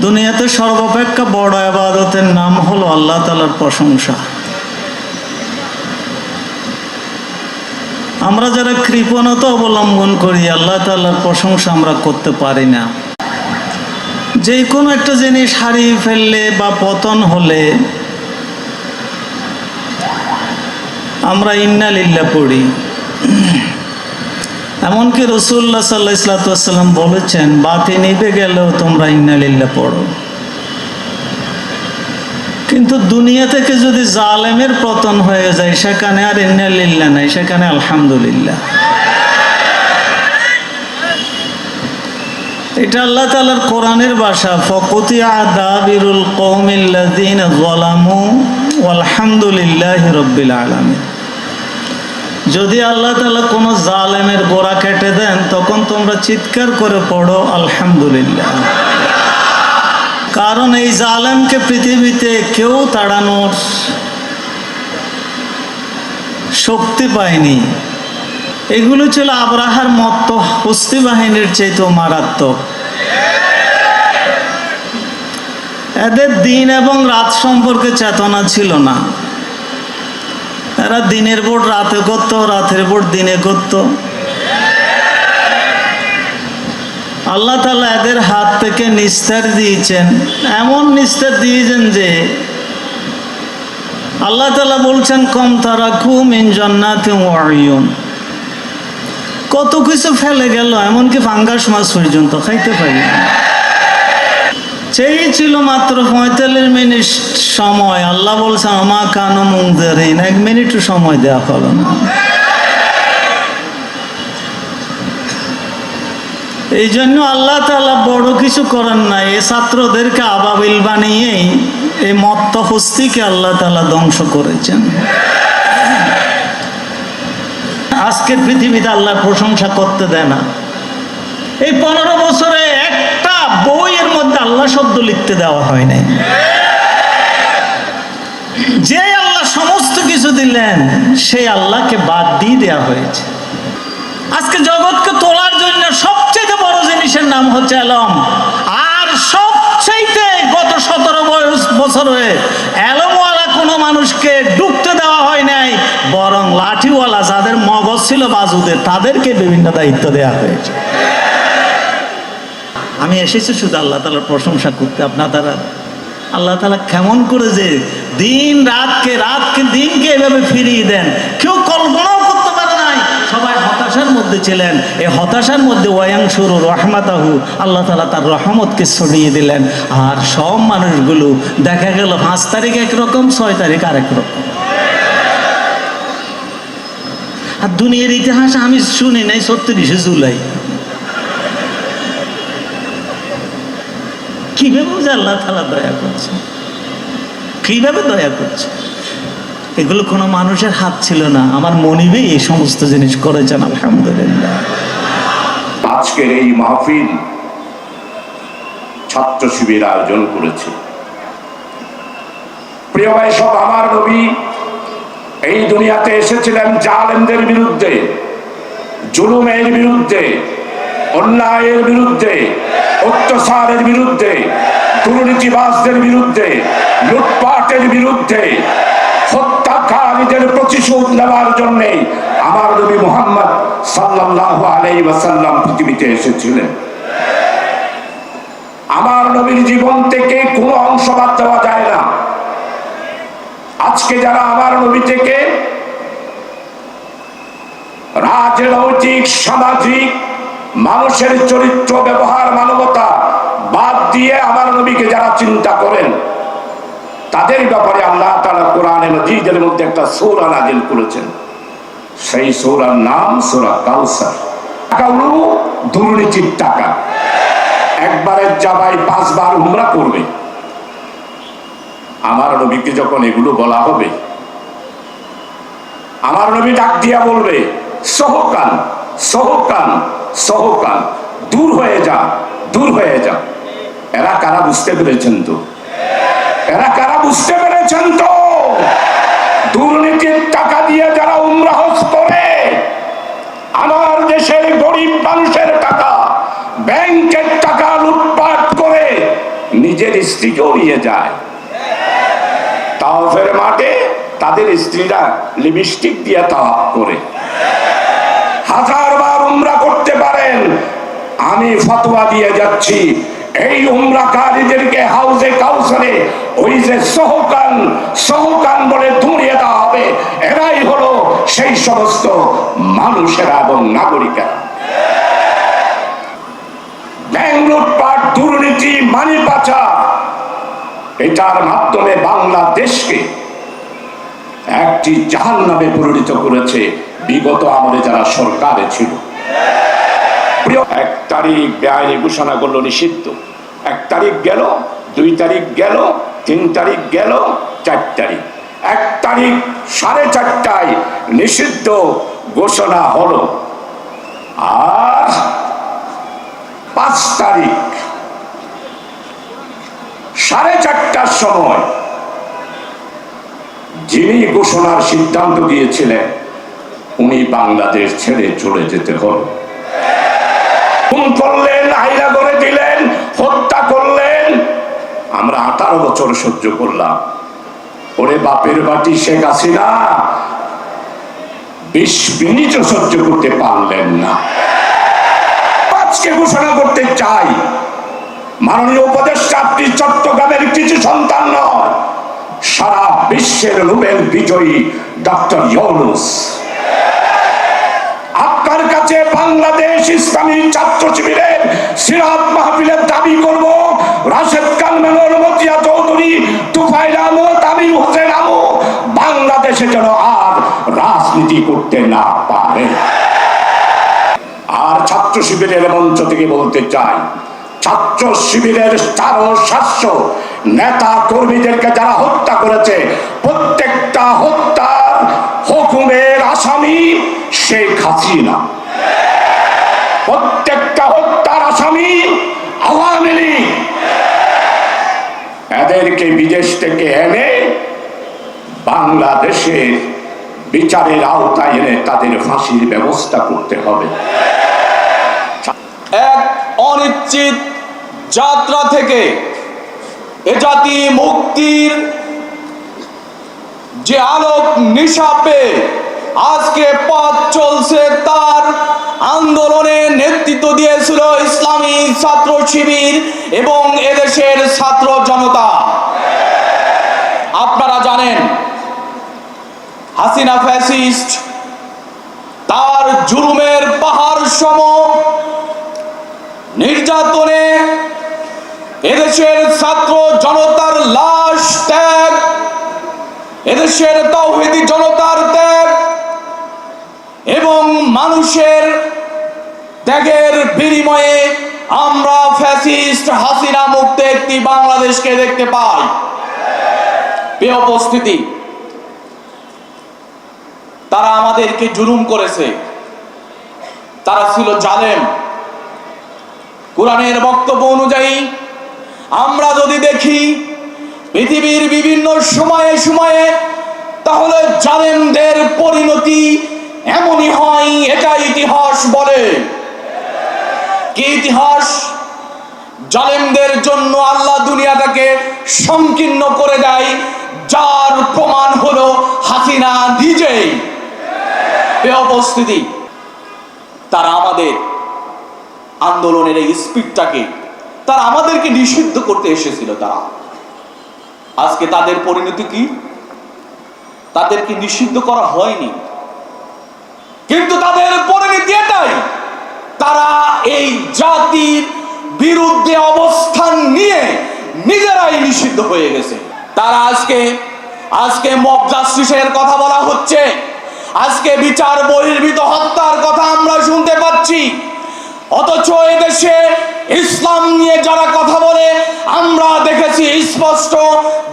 দুনিয়াতে সর্বাপেক্ষা বড় আবাদতের নাম হলো আল্লাহ তালার প্রশংসা। আমরা যারা কৃপণতা অবলম্বন করি, আল্লাহ তালার প্রশংসা আমরা করতে পারি না। যে কোনো একটা জিনিস হারিয়ে ফেললে বা পতন হলে আমরা ইন্নালিল্লা পড়ি। এমনকি রসুল্লাহ সাল্লাহ ইসলাতাম বলেছেন, বাতি নিভে গেলেও তোমরা ইন্নালিল্লা পড়ো। কিন্তু দুনিয়া থেকে যদি জালেমের পতন হয়ে যায়, সেখানে আর ইন্নালিল্লা নাই, সেখানে আলহামদুলিল্লাহ। এটা আল্লাহ তালার কোরআনের ভাষা ফকুতি আদাবিরুল কৌমিল্লাদিন গলামু আলহামদুলিল্লাহ রব্বিল আলমী যদি আল্লাহ তালা কোনো জালেমের গোড়া কেটে দেন, তখন তোমরা চিৎকার করে পড়ো, আলহামদুলিল্লাহ। কারণ এই জালেমকে পৃথিবীতে কেউ তাড়ানোর শক্তি পায়নি। এগুলো ছিল আবরাহার মত হস্তি বাহিনীর চাইতেও মারাত্মক। এদের দিন এবং রাত সম্পর্কে চেতনা ছিল না। এরা দিনের ভোট, রাতে করত, রাতের ভোট দিনে করত। আল্লাহ তালা এদের হাত থেকে নিস্তার দিয়েছেন। এমন নিস্তার দিয়েছেন যে আল্লাহ তালা বলছেন, কম তারা খুম ইন জন্নাতে ওয়াইয়ুন কত কিছু ফেলে গেল, এমনকি ফাঙ্গাস মাছ পর্যন্ত খাইতে পারি। না। চেয়েছিল মাত্র পঁয়তাল্লিশ মিনিট সময়। আল্লাহ বলছে, আমা কানো মুংদারিন এক মিনিটও সময় দেওয়া হলো না। এই জন্য আল্লাহ তালা বড় কিছু করেন না এই ছাত্রদেরকে আবাবিল বানিয়েই এই মত্ত হস্তিকে আল্লাহ তালা ধ্বংস করেছেন। আজকের পৃথিবীতে আল্লাহ প্রশংসা করতে দেয় না। এই পনেরো বছরে বইয়ের মধ্যে আল্লাহ শব্দ লিখতে দেওয়া হয় নাই। যে আল্লাহ সমস্ত কিছু দিলেন সেই আল্লাহকে বাদ দিয়ে দেওয়া হয়েছে। আজকে জগৎকে তোলার জন্য সবচেয়ে বড় জিনিসের নাম হচ্ছে অ্যালম আর সবচাইতে গত সতেরো বয়স বছর অ্যালমওয়ালা কোনো মানুষকে ডুবতে দেওয়া হয় নাই, বরং লাঠিওয়ালা যাদের মগজ ছিল বাজুদের, তাদেরকে বিভিন্ন দায়িত্ব দেওয়া হয়েছে। আমি এসেছি শুধু আল্লাহ তালার প্রশংসা করতে। আপনার দ্বারা আল্লাহ তালা কেমন করে যে দিন রাতকে রাতকে, দিনকে এভাবে ফিরিয়ে দেন। কেউ কল্পনাও করতে পারে নাই। সবাই হতাশার মধ্যে ছিলেন। এই হতাশার মধ্যে ওয়াংশুরু রহমাতাহু, আল্লাহ তালা তার রহমতকে ছড়িয়ে দিলেন। আর সব মানুষগুলো দেখা গেল পাঁচ তারিখ একরকম, ছয় তারিখ আরেক রকম। আর দুনিয়ার ইতিহাস আমি শুনি নাই, ছত্রিশে জুলাই। কীভাবে বুঝে আল্লাহ তালা দয়া করছে? কীভাবে দয়া করছে? এগুলো কোনো মানুষের হাত ছিল না। আমার মনিবেই এই সমস্ত জিনিস করেছেন, আলহামদুলিল্লাহ। আজকের এই মাহফিল ছাত্র শিবির আয়োজন করেছে। প্রিয় ভাই, সব আমার নবী এই দুনিয়াতে এসেছিলেন জালেমদের বিরুদ্ধে, জুলুমের বিরুদ্ধে অন্যায়ের বিরুদ্ধে, অত্যাচারের বিরুদ্ধে দুর্নীতিবাসদের বিরুদ্ধে, লুটপাটের বিরুদ্ধে, হত্যাকারীদের প্রতিশোধ নেওয়ার জন্য আমার নবী মোহাম্মদ সাল্লাল্লাহু আলাইহি ওয়াসাল্লাম পৃথিবীতে এসেছিলেন। আমার নবীর জীবন থেকে কোনো অংশ বাদ দেওয়া যায় না। আজকে যারা আমার নবী থেকে রাজনৈতিক, সামাজিক মানুষের চরিত্র, ব্যবহার, মানবতা বাদ দিয়ে আমার নবীকে যারা চিন্তা করেন, তাদের ব্যাপারে আল্লাহ তালা কোরআনে মজিদের মধ্যে একটা সৌরা নাজিল করেছেন। সেই সৌরার নাম সৌরা উমরা করবে। আমার নবীকে যখন এগুলো বলা হবে, আমার নবী ডাক দিয়া বলবে সহকান সহকান সহকান দূর হয়ে যা, দূর হয়ে যা। এরা কারা বুঝতে পেরেছেন তো? এরা কারা বুঝতে পেরেছেন তো? দুর্নীতির টাকা দিয়ে যারা উমরাহ করে, আমার দেশের গরিব মানুষের টাকা, ব্যাংকের টাকা লুটপাট করে নিজের স্ত্রীকেও নিয়ে যায়। তাওফের মাঠে তাদের স্ত্রীরা লিপস্টিক দিয়ে তা করে। হাজার পারেন আমি ফতোয়া দিয়ে যাচ্ছি। এই উমরাকারীদেরকে হাউজে কাউসারে, ওই যে সহকান সহকান বলে ধুঁড়িয়ে দেওয়া হবে। এরাই হলো সেই সমস্ত মানুষেরা এবং নাগরিকেরা। বাংলাদেশকে একটি করেছে। বিগত আমলে যারা সরকারে ছিল। এক তারিখ বেআইনি ঘোষণা করল নিষিদ্ধ। এক তারিখ গেল, দুই তারিখ গেল, তিন তারিখ গেল, চার তারিখ। এক তারিখ সাড়ে চারটায় নিষিদ্ধ ঘোষণা হলো। আর পাঁচ তারিখ সাড়ে চারটার সময় যিনি ঘোষণার সিদ্ধান্ত দিয়েছিলেন, উনি বাংলাদেশ ছেড়ে চলে যেতে হল। খুন করলেন আইলা করে দিলেন, হত্যা করলেন। আমরা আঠারো বছর সহ্য করলাম। ওরে বাপের বাটি শেখ হাসিনা, বিশ মিনিটও সহ্য করতে পারলেন না। আজকে ঘোষণা করতে চাই, মাননীয় উপদেষ্টা, আপনি চট্টগ্রামের কিছু সন্তান নয় সারা বিশ্বের নোবেল বিজয়ী ডক্টর ইউনুস। কাছে বাংলাদেশ ইসলামী ছাত্র শিবিরের সিরাত মাহফিলের দাবি করব, রাশেদ মেমর মতিয়া চৌধুরী, তুফাইল আহমদ, আমির হোসেন আমু, বাংলাদেশে যেন আর রাজনীতি করতে না পারে। আর ছাত্র শিবিরের মঞ্চ থেকে বলতে চাই ছাত্র শিবিরের চারো সাতশো নেতা কর্মীদেরকে যারা হত্যা করেছে, প্রত্যেকটা হত্যার হুকুমের আসামি শেখ হাসিনা। প্রত্যেকটা হত্যার আসামি আওয়ামী লীগ। এদেরকে বিদেশ থেকে এনে বাংলাদেশের বিচারের আওতায় এনে তাদের ফাঁসির ব্যবস্থা করতে হবে। এক অনিশ্চিত যাত্রা থেকে এ জাতি মুক্তির যে আলোক নিশাপে আজকে পথ তার আন্দোলনে নেতৃত্ব দিয়েছিল ইসলামী ছাত্র শিবির এবং এদেশের ছাত্র জনতা। আপনারা জানেন, হাসিনা ফ্যাসিস্ট তার জুলুমের পাহাড় সম নির্যাতনে এদেশের ছাত্র জনতার লাশ ত্যাগ, এদেশের তৌহিদি জনতার ত্যাগ এবং মানুষের ত্যাগের বিনিময়ে আমরা ফ্যাসিস্ট হাসিনা মুক্ত একটি বাংলাদেশকে দেখতে পাই। উপস্থিতি, তারা আমাদেরকে জুলুম করেছে। তারা ছিল জালেম। কোরআনের বক্তব্য অনুযায়ী, আমরা যদি দেখি পৃথিবীর বিভিন্ন সময়ে সময়ে, তাহলে জালেমদের পরিণতি এমনই হয় এটা ইতিহাস বলে। কি ইতিহাস? জালেমদের জন্য আল্লাহ দুনিয়াটাকে সংকীর্ণ করে দেয়, যার প্রমাণ হলো হাসিনা এ উপস্থিতি, তারা আমাদের আন্দোলনের এই স্পিডটাকে, তারা আমাদেরকে নিষিদ্ধ করতে এসেছিল তারা। আজকে তাদের পরিণতি কি? তাদেরকে নিষিদ্ধ করা হয়নি। কিন্তু তাদের পরিণতি এটাই। তারা এই জাতির বিরুদ্ধে অবস্থান নিয়ে নিজেরাই নিষিদ্ধ হয়ে গেছে। তারা আজকে আজকে মব কথা বলা হচ্ছে। আজকে বিচার বহির্ভূত হত্যার কথা আমরা শুনতে পাচ্ছি। অথচ এদেশে ইসলাম নিয়ে যারা কথা বলে, আমরা দেখেছি স্পষ্ট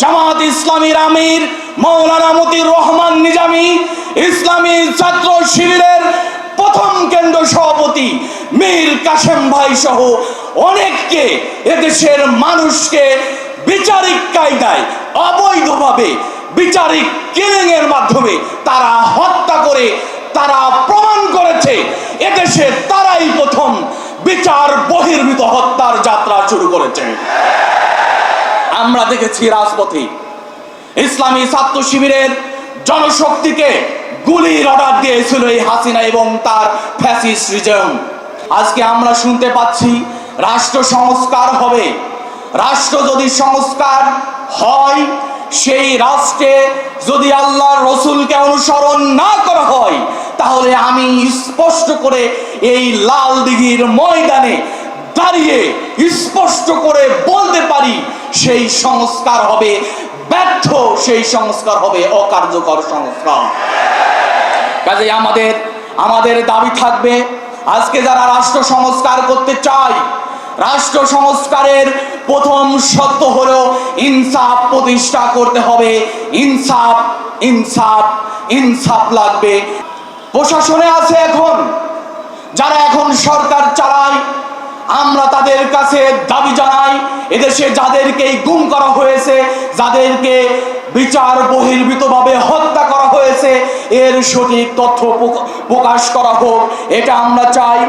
জামাত ইসলামীর আমির মৌলানা মতির রহমান নিজামী ইসলামী ছাত্র শিবিরের প্রথম কেন্দ্র সভাপতি মীর কাশেম ভাই সহ অনেককে এদেশের মানুষকে বিচারিক কায়দায় অবৈধভাবে বিচারিক কিলিং এর মাধ্যমে তারা হত্যা করে, তারা প্রমাণ করেছে। এদেশে তারাই প্রথম বিচার বহির্ভূত হত্যার যাত্রা শুরু করেছে। আমরা দেখেছি রাজপথে ইসলামী ছাত্র শিবিরের জনশক্তিকে গুলির অর্ডার দিয়েছিল এই হাসিনা এবং তার ফ্যাসিস্ট রিজম আজকে আমরা শুনতে পাচ্ছি, রাষ্ট্র সংস্কার হবে। রাষ্ট্র যদি সংস্কার হয়, সেই রাষ্ট্রে যদি আল্লাহর রসুলকে অনুসরণ না করা হয়, তাহলে আমি স্পষ্ট করে এই লাল দিঘির ময়দানে দাঁড়িয়ে স্পষ্ট করে বলতে পারি, সেই সংস্কার হবে, ব্যর্থ সেই সংস্কার হবে, অকার্যকর সংস্কার। কাজে আমাদের আমাদের দাবি থাকবে, আজকে যারা রাষ্ট্র সংস্কার করতে চায়, রাষ্ট্র সংস্কারের প্রথম শর্ত হলো ইনসাফ প্রতিষ্ঠা করতে হবে। ইনসাফ ইনসাফ ইনসাফ লাগবে। প্রশাসনে আছে এখন, যারা এখন সরকার চালায় আমরা তাদের কাছে দাবি জানাই, এদেশে যাদেরকে গুম করা হয়েছে, যাদেরকে বিচার বহির্ভূতভাবে হত্যা করা হয়েছে, এর সঠিক তথ্য প্রকাশ করা হোক, এটা আমরা চাই।